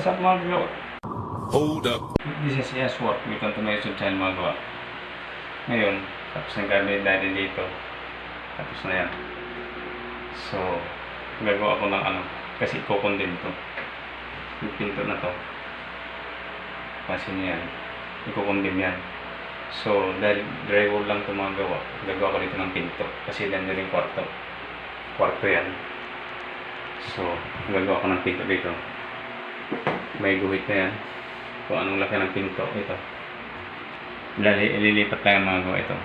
What's up mga gawa? Hold up. This is yes work. Welcome to my YouTube channel mga gawa. Ngayon, tapos na gagawin natin dito. Tapos na yan. So, gagawa ko ng ano. Kasi ikokondem to. Yung pinto na to. Kasi niya yan. Ikokondem yan. So, dahil drywall lang ito mga gawa, gagawa ko dito ng pinto. Kasi yan din yung kwarto. Kwarto yan. So, gagawa ko ng pinto dito. May guhit na yan. Kung anong laki ng pinto. Ito. Lali, ililipat lang ang mga gawa ito.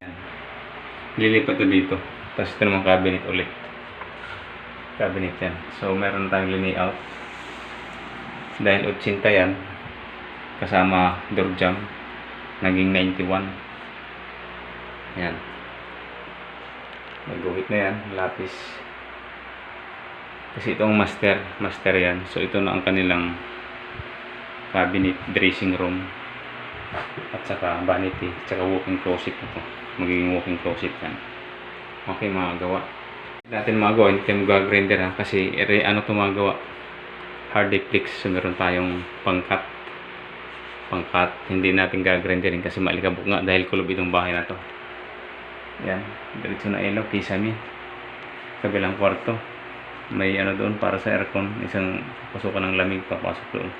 Yan. Ililipat to dito. Tapos ito naman cabinet ulit. Cabinet yan. So, meron tayong layout. Dahil 80 yan. Kasama door jam. Naging 91. Yan. May guhit na yan. Lapis. Kasi itong master. Master yan. So, ito na ang kanilang cabinet dressing room. At saka vanity at saka walking closet na to. Magiging walking closet yan. Okay mga gawa. Natin magawa hindi tayo mag-grinder ha? Kasi ere, ano to mga gawa? Hard flix so meron tayong pangkat. Pangkat. Hindi natin gagrinderin kasi malikabok nga dahil kulob itong bahay na to. Yan. Diretso na ilaw kisame kabilang kwarto may ano doon para sa aircon isang pasukan ng lamig papasok doon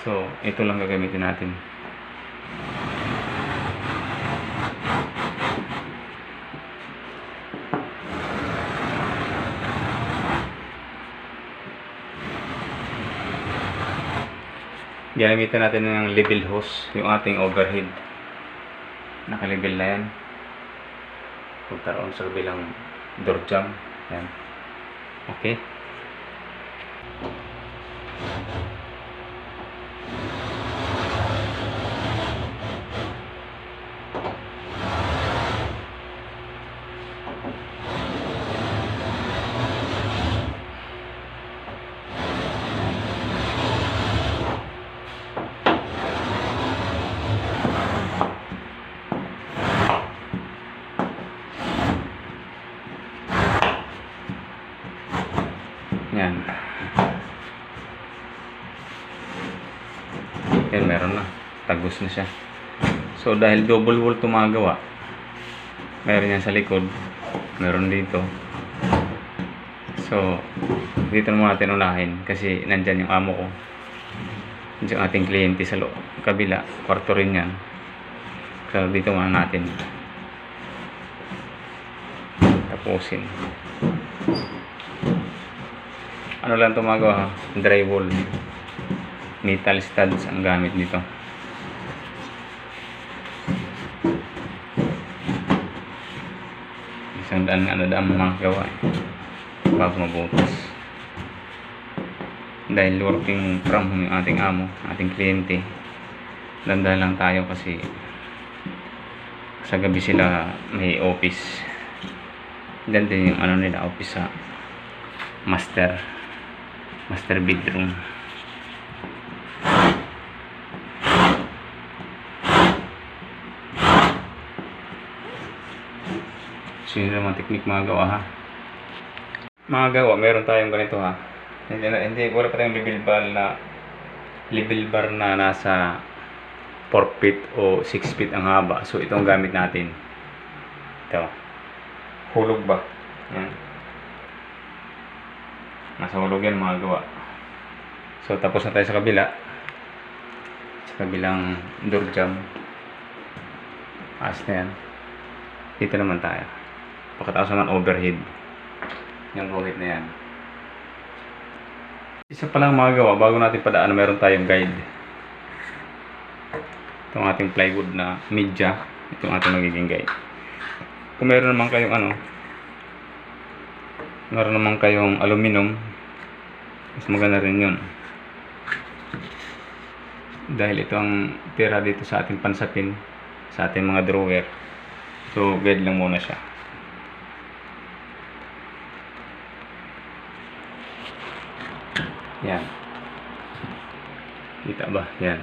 So, ito lang gagamitin natin. Gamitin natin ng level hose, yung ating overhead. Nakalibel na yan. Punta sa kabilang door jam. Yan. Okay. Yan, meron na. Tagos na siya. So, dahil double wall tumagawa, meron yan sa likod, meron dito. So, dito na muna natin unahin kasi nandyan yung amo ko. Yung ating kliyente sa loob. Kabila, kwarto rin yan. So, dito muna natin. Tapusin ano lang ito magawa ha? drywall metal studs ang gamit nito. Isang daan ano daan mga gawa eh. bago mabutas. Dahil working from home yung ating amo ating kliyente. Dandan lang tayo kasi sa gabi sila may office. Dan din yung ano nila office sa master master bedroom sino naman technique mga gawa ha? Mga gawa meron tayong ganito ha? Hindi, hindi wala pa tayong level bar na level bar na nasa 4 feet o 6 feet ang haba. So ito ang gamit natin. Ito. Hulog ba? Yan. Nasa hulog yan mga gawa. So tapos na tayo sa kabila. Sa kabilang door jam. As na yan. Dito naman tayo pagkatapos naman overhead. Yung guhit na yan. Isa pa lang mga gawa bago natin padaan meron tayong guide. Itong ating plywood na media itong ating magiging guide. Kung meron naman kayong ano meron naman kayong aluminum mas maganda rin yun. Dahil ito ang tira dito sa ating pansapin sa ating mga drawer. So guide lang muna siya yan kita ba yan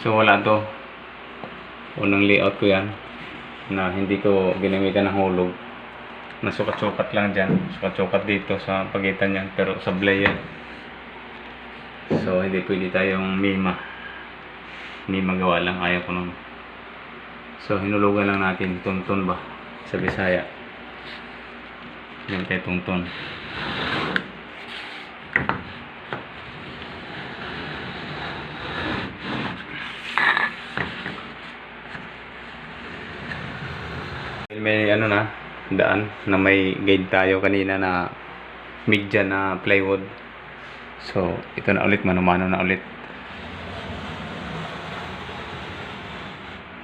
so wala to unang layout ko yan na hindi ko ginamitan ng hulog nasukat-sukat lang dyan sukat-sukat dito sa pagitan yan pero sablay yan So, hindi pwede tayong mima. Mima gawa lang. Ayaw ko nun. So, hinulugan lang natin. Tuntun ba? Sa Bisaya. Yan kay tuntun. May ano na, daan na may guide tayo kanina na media na plywood. So, ito na ulit, manumano na ulit.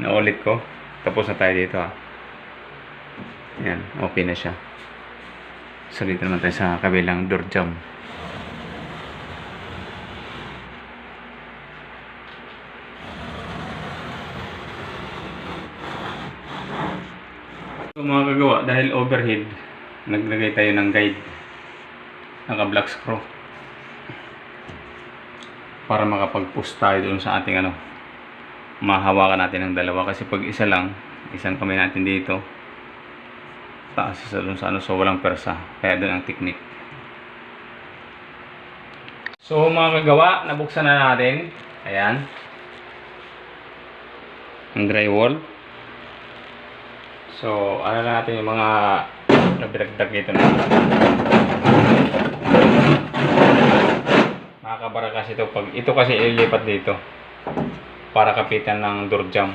Naulit ko. Tapos na tayo dito ha. Yan, okay na siya. So, dito naman tayo sa kabilang door jam. So, mga kagawa, dahil overhead, naglagay tayo ng guide. Naka-black screw. Para makapag-push tayo doon sa ating ano, mahawakan natin ng dalawa. Kasi pag isa lang, isang kamay natin dito, taas isa doon sa ano, so walang persa. Kaya doon ang technique. So mga kagawa, nabuksan na natin. Ayan. Ang drywall. So, ano na natin yung mga nabiragdag dito na. Makakabara kasi ito pag ito kasi ilipat dito para kapitan ng door jam.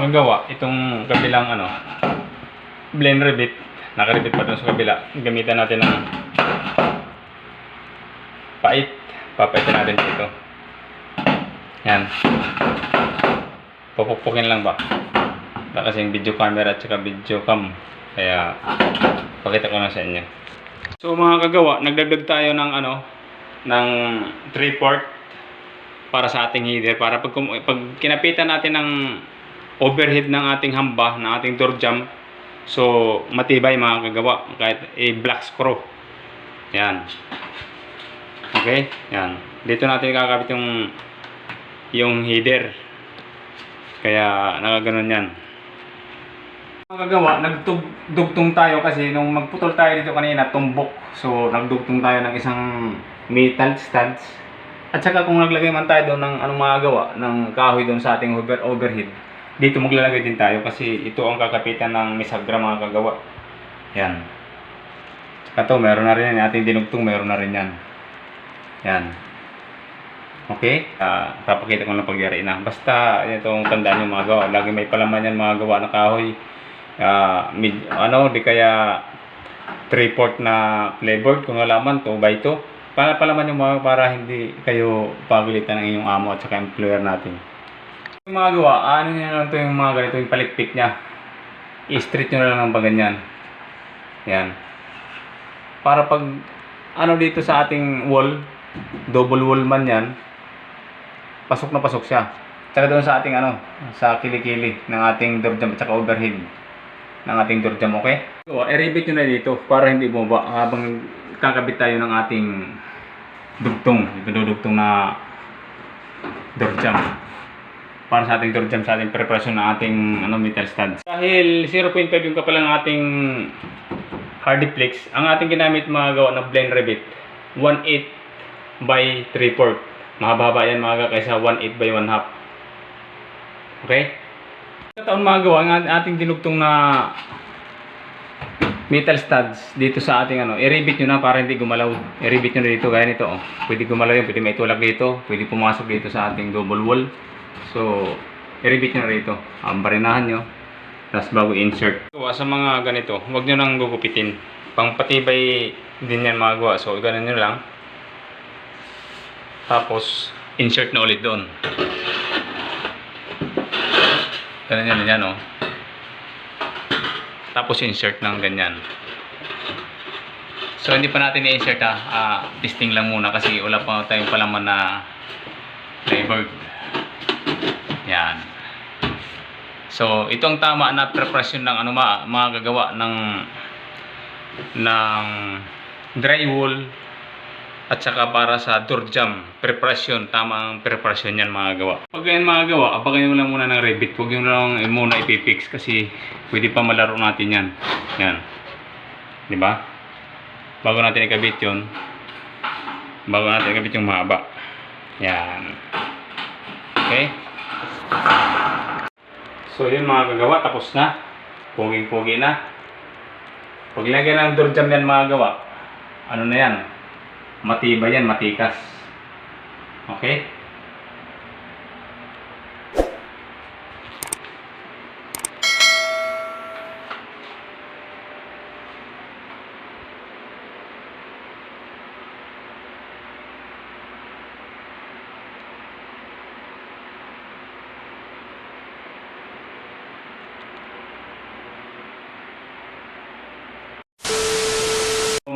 Kagawa, itong kabilang ano, blend rivet, nakaribit pa dun sa kabila. Gamitan natin ng pait. Papaitin natin dito. Yan. Pupukpukin lang ba? Wala kasing video camera at saka video cam. Kaya, pakita ko na sa inyo. So mga kagawa, nagdagdag tayo ng ano, ng 3 port para sa ating header para pag, pag kinapitan natin ng overhead ng ating hamba, ng ating door jump so matibay mga kagawa kahit a black screw. Yan. Okay? Yan. Dito natin kakabit yung yung header. Kaya nakaganon yan. Mga kagawa, nagdugtong tayo kasi nung magputol tayo dito kanina, tumbok. So, nagdugtong tayo ng isang metal studs. At saka kung naglagay man tayo doon ng anong magagawa, ng kahoy doon sa ating over overhead, dito maglalagay din tayo kasi ito ang kakapitan ng misagra mga kagawa. Yan. Tsaka to, meron na rin yan. Ating dinugtong, meron na rin yan. Yan. Okay? Ah, papakita ko lang pagyari na. Basta, itong tandaan yung mga gawa. Lagi may palaman yan mga gawa na kahoy. Ah, mid, ano, di kaya 3 port na playboard kung alaman 2 by 2 para palaman yung mga para hindi kayo pagalitan ng inyong amo at saka employer natin yung mga gawa ano nyo lang ito yung mga ganito yung palikpik nya i-street nyo na lang ng ganyan yan para pag ano dito sa ating wall double wall man yan pasok na pasok siya tsaka doon sa ating ano sa kilikili ng ating door jump at saka overhead ng ating door jam, okay? So, i-rebate nyo na dito para hindi bumaba habang kakabit tayo ng ating dugtong. Ito dugtong na door jam. Para sa ating door jam, sa ating preparasyon ng ating ano, metal studs. Dahil 0.5 yung kapal ng ating hardiplex, ang ating ginamit mga gawa ng blend rebate, 1.8 by 3 port. Mahaba yan mga kaysa 1.8 by 1 half. Okay? Sa taon magawa ang ating dinugtong na metal studs dito sa ating ano, i-rebate nyo na para hindi gumalaw. I-rebate nyo na dito, gaya nito. Oh. Pwede gumalaw yun, pwede may tulak dito, pwede pumasok dito sa ating double wall. So, i-rebate nyo na dito. Ang barinahan nyo. Tapos bago insert. So, sa mga ganito, huwag nyo nang gugupitin. Pangpatibay din yan mga gawa. So, ganun nyo lang. Tapos, insert na ulit doon. Ganun yan, yan, oh. Tapos insert ng ganyan. So, hindi pa natin i-insert ha. Ah, testing lang muna kasi wala pa tayong palaman na flavored. Yan. So, ito ang tama na preparasyon ng ano ma, mga gagawa ng ng drywall at saka para sa door jam. Preparasyon tamang preparasyon yan mga gawa pag ganyan mga gawa abangan nyo lang muna ng Revit. Huwag nyo lang muna ipipix kasi pwede pa malaro natin yan. Yan. Di ba? Bago natin ikabit yun bago natin ikabit yung mahaba. Yan. Okay so yun mga gagawa tapos na puging pugi na pag lagyan ng door yan mga gawa ano na yan matibay yan, matikas. Okay?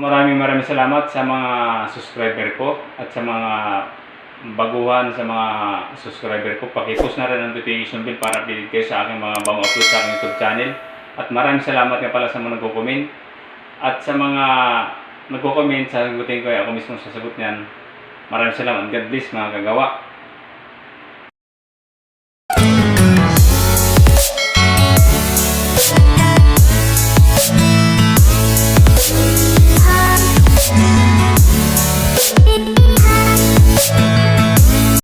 Maraming maraming salamat sa mga subscriber ko at sa mga baguhan sa mga subscriber ko. Pakipost na rin ang notification bell para updated kayo sa aking mga bagong upload sa aking YouTube channel. At maraming salamat nga pala sa mga nagko-comment. At sa mga nagko-comment, sasagutin ko ay ako mismo sasagot niyan. Maraming salamat. God bless mga kagawa.